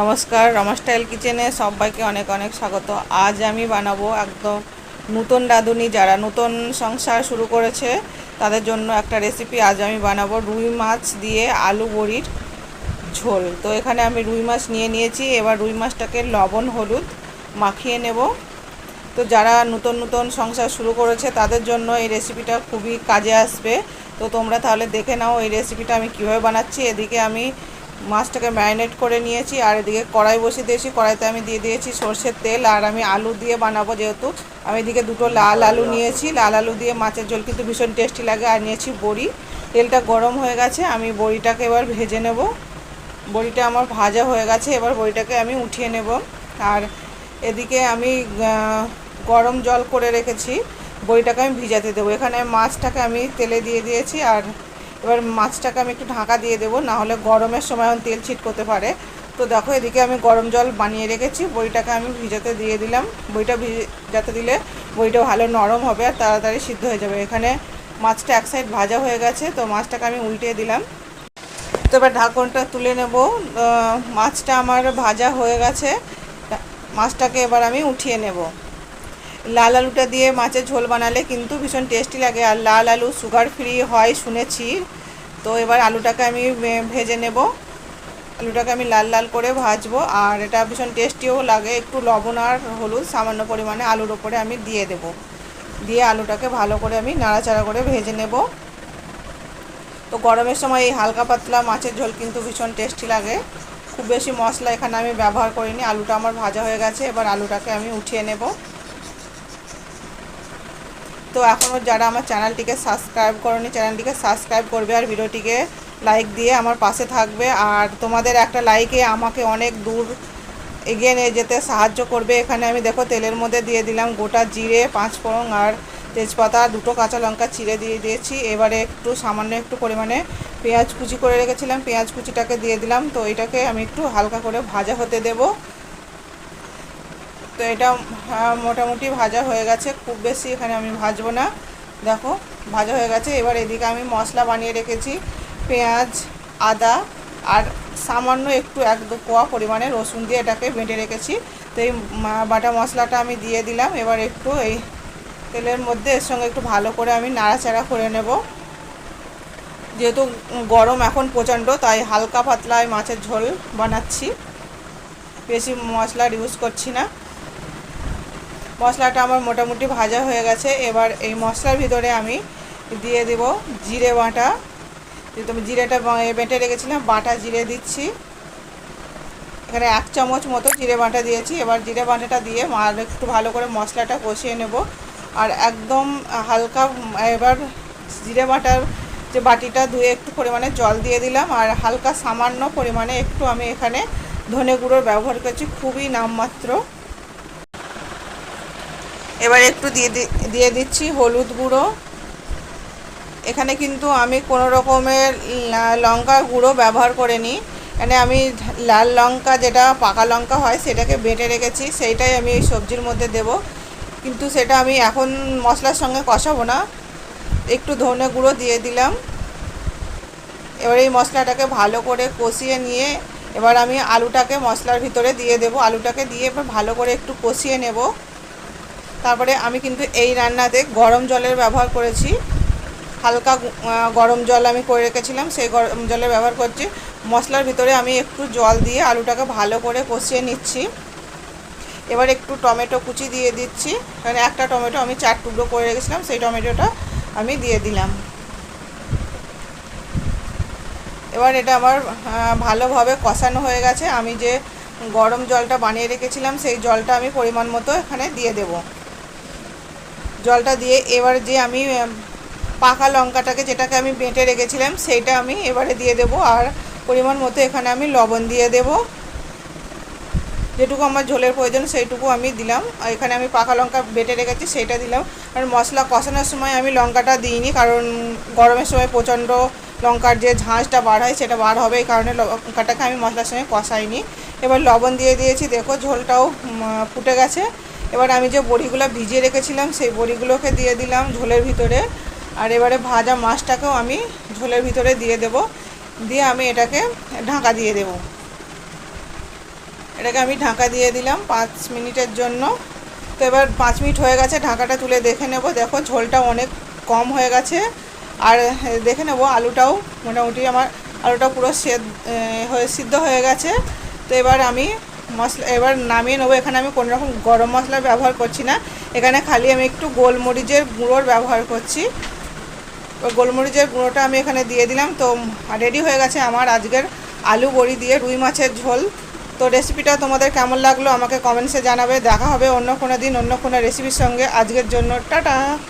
নমস্কার, রমা স্টাইল কিচেনে সবাইকে অনেক অনেক স্বাগত। আজ আমি বানাবো একদম নতুন রাঁধুনি। যারা নতুন সংসার শুরু করেছে, তাদের জন্য একটা রেসিপি আজ আমি বানাবো। রুই মাছ দিয়ে আলু বড়ির ঝোল। তো এখানে আমি রুই মাছ নিয়ে নিয়েছি। এবার রুই মাছটাকে লবণ, হলুদ মাখিয়ে নেব। তো যারা নতুন নতুন সংসার শুরু করেছে, তাদের জন্য এই রেসিপিটা খুবই কাজে আসবে। তো তোমরা তাহলে দেখে নাও এই রেসিপিটা আমি কীভাবে বানাচ্ছি। এদিকে আমি মাছটাকে ম্যারিনেট করে নিয়েছি, আর এদিকে কড়াই বসিয়ে দিয়েছি। কড়াইতে আমি দিয়ে দিয়েছি সর্ষের তেল, আর আমি আলু দিয়ে বানাবো যেহেতু। আমি এদিকে দুটো লাল আলু নিয়েছি। লাল আলু দিয়ে মাছের ঝোল কিন্তু ভীষণ টেস্টি লাগে, আর নিয়েছি বড়ি। তেলটা গরম হয়ে গেছে, আমি বড়িটাকে এবার ভেজে নেব। বড়িটা আমার ভাজা হয়ে গেছে, এবার বড়িটাকে আমি উঠিয়ে নেব। আর এদিকে আমি গরম জল করে রেখেছি। বড়িটাকে আমি ভিজাতে দেবো। এখানে মাছটাকে আমি তেলে দিয়ে দিয়েছি, আর এবার মাছটাকে আমি একটু ঢাকা দিয়ে দেবো না হলে গরমের সময় এখন তেল ছিটকোতে পারে। তো দেখো, এদিকে আমি গরম জল বানিয়ে রেখেছি বইটাকে আমি ভিজাতে দিয়ে দিলাম। বইটা ভিজাতে দিলে বইটা ভালো নরম হবে আর তাড়াতাড়ি সিদ্ধ হয়ে যাবে। এখানে মাছটা এক সাইড ভাজা হয়ে গেছে, তো মাছটাকে আমি উল্টিয়ে দিলাম। তো এবার ঢাকনটা তুলে নেব। মাছটা আমার ভাজা হয়ে গেছে মাছটাকে এবার আমি উঠিয়ে নেব। লাল আলুটা দিয়ে মাছের ঝোল বানালে কিন্তু ভীষণ টেস্টি লাগে। আর লাল আলু সুগার ফ্রি হয় শুনেছি। তো এবার আলুটাকে আমি ভেজে নেব। আলুটাকে আমি লাল লাল করে ভাজবো। আর এটা ভীষণ টেস্টিও লাগে। একটু লবণ আর হলুদ সামান্য পরিমাণে আলুর ওপরে আমি দিয়ে দেব। দিয়ে আলুটাকে ভালো করে আমি নাড়াচাড়া করে ভেজে নেব। তো গরমের সময় এই হালকা পাতলা মাছের ঝোল কিন্তু ভীষণ টেস্টি লাগে। খুব বেশি মশলা এখানে আমি ব্যবহার করিনি। আলুটা আমার ভাজা হয়ে গেছে। এবার আলুটাকে আমি উঠিয়ে নেব। তো এখনও যারা আমার চ্যানেলটিকে সাবস্ক্রাইব করেনি, চ্যানেলটিকে সাবস্ক্রাইব করবে আর ভিডিওটিকে লাইক দিয়ে আমার পাশে থাকবে। আর তোমাদের একটা লাইকে আমাকে অনেক দূর এগিয়ে নিয়ে যেতে সাহায্য করবে। এখানে আমি দেখো তেলের মধ্যে দিয়ে দিলাম গোটা জিরে পাঁচ ফোড়ন আর তেজপাতা, দুটো কাঁচা লঙ্কা চিড়ে দিয়ে দিয়েছি। এবারে একটু সামান্য একটু পরিমাণে পেঁয়াজ কুচি করে রেখেছিলাম। পেঁয়াজ কুচিটাকে দিয়ে দিলাম। তো এটাকে আমি একটু হালকা করে ভাজা হতে দেবো। তো এটা মোটামুটি ভাজা হয়ে গেছে। খুব বেশি এখানে আমি ভাজবো না। দেখো, ভাজা হয়ে গেছে। এবার এদিকে আমি মশলা বানিয়ে রেখেছি। পেঁয়াজ, আদা আর সামান্য একটু এক দু কোয়া পরিমাণে রসুন দিয়ে এটাকে বেটে রেখেছি। তো এই বাটা মশলাটা আমি দিয়ে দিলাম। এবার একটু এই তেলের মধ্যে এর সঙ্গে একটু ভালো করে আমি নাড়াচাড়া করে নেব। যেহেতু গরম এখন প্রচণ্ড, তাই হালকা পাতলায় মাছের ঝোল বানাচ্ছি। বেশি মশলার ইউজ করছি না। মশলাটা আমার মোটামুটি ভাজা হয়ে গেছে। এবার এই মশলার ভিতরে আমি দিয়ে দেব জিরে বাটা। যেহেতু আমি জিরেটা বেটে রেখেছিলাম, বাটা জিরে দিচ্ছি। এখানে এক চামচ মতো জিরে বাটা দিয়েছি। এবার জিরে বাটাটা দিয়ে আর একটু ভালো করে মশলাটা কষিয়ে নেব। আর একদম হালকা, এবার জিরে বাটার যে বাটিটা ধুয়ে একটু পরিমাণে জল দিয়ে দিলাম। আর হালকা সামান্য পরিমাণে একটু আমি এখানে ধনে গুঁড়োর ব্যবহার করছি। খুবই নামমাত্র। এবার একটু দিয়ে দিয়ে দিচ্ছি হলুদ গুঁড়ো। এখানে কিন্তু আমি কোনো রকমের লঙ্কা গুঁড়ো ব্যবহার করিনি। এখানে আমি লাল লঙ্কা, যেটা পাকা লঙ্কা হয়, সেটাকে বেটে রেখেছি। সেইটাই আমি এই সবজির মধ্যে দেব। কিন্তু সেটা আমি এখন মশলার সঙ্গে কষাবো না। একটু ধনে গুঁড়ো দিয়ে দিলাম। এবার এই মশলাটাকে ভালো করে কষিয়ে নিয়ে এবার আমি আলুটাকে মশলার ভিতরে দিয়ে দেব। আলুটাকে দিয়ে এবার ভালো করে একটু কষিয়ে নেব। তারপরে আমি কিন্তু এই রান্নাতে গরম জলের ব্যবহার করেছি। হালকা গরম জল আমি করে রেখেছিলাম, সেই গরম জলের ব্যবহার করছি। মশলার ভিতরে আমি একটু জল দিয়ে আলুটাকে ভালো করে কষিয়ে নিচ্ছি। এবার একটু টমেটো কুচি দিয়ে দিচ্ছি। মানে একটা টমেটো আমি চার টুকরো করে রেখেছিলাম, সেই টমেটোটা আমি দিয়ে দিলাম। এবার এটা আমার ভালোভাবে কষানো হয়ে গেছে। আমি যে গরম জলটা বানিয়ে রেখেছিলাম, সেই জলটা আমি পরিমাণ মতো এখানে দিয়ে দেবো। জলটা দিয়ে এবার যে আমি পাকা লঙ্কাটাকে যেটাকে আমি বেঁটে রেখেছিলাম, সেইটা আমি এবারে দিয়ে দেব। আর পরিমাণ মতো এখানে আমি লবণ দিয়ে দেব। যেটুকু আমার ঝোলের প্রয়োজন, সেইটুকু আমি দিলাম। আর এখানে আমি পাকা লঙ্কা বেটে রেখেছি, সেইটা দিলাম। আর মশলা কষানোর সময় আমি লঙ্কাটা দিইনি, কারণ গরমের সময় প্রচণ্ড লঙ্কার যে ঝাঁঝটা বার হয়, সেটা বার হবে এই কারণে লঙ্কাটাকে আমি মশলার সঙ্গে কষাইনি। এবার লবণ দিয়ে দিয়েছি, দেখো ঝোলটাও ফুটে গেছে। এবার আমি যে বড়িগুলো ভিজিয়ে রেখেছিলাম, সেই বড়িগুলোকে দিয়ে দিলাম ঝোলের ভিতরে। আর এবারে ভাজা মাছটাকেও আমি ঝোলের ভিতরে দিয়ে দেব। দিয়ে আমি এটাকে ঢাকা দিয়ে দেব। এটাকে আমি ঢাকা দিয়ে দিলাম পাঁচ মিনিটের জন্য। তো এবার পাঁচ মিনিট হয়ে গেছে, ঢাকাটা তুলে দেখে নেব। দেখো ঝোলটা অনেক কম হয়ে গেছে। আর দেখে নেব আলুটাও মোটামুটি আমার আলুটা পুরো সেদ হয়ে সিদ্ধ হয়ে গেছে। তো এবার আমি মশলা, এবার নামিয়ে নেব। এখানে আমি কোনো রকম গরম মশলা ব্যবহার করছি না। এখানে খালি আমি একটু গোলমরিচের গুঁড়োর ব্যবহার করছি। গোলমরিচের গুঁড়োটা আমি এখানে দিয়ে দিলাম। তো রেডি হয়ে গেছে আমার আজকের আলু বড়ি দিয়ে রুই মাছের ঝোল। তো রেসিপিটা তোমাদের কেমন লাগল আমাকে কমেন্টসে জানাবে। দেখা হবে অন্য কোনো দিন অন্য কোনো রেসিপির সঙ্গে। আজকের জন্য টাটা।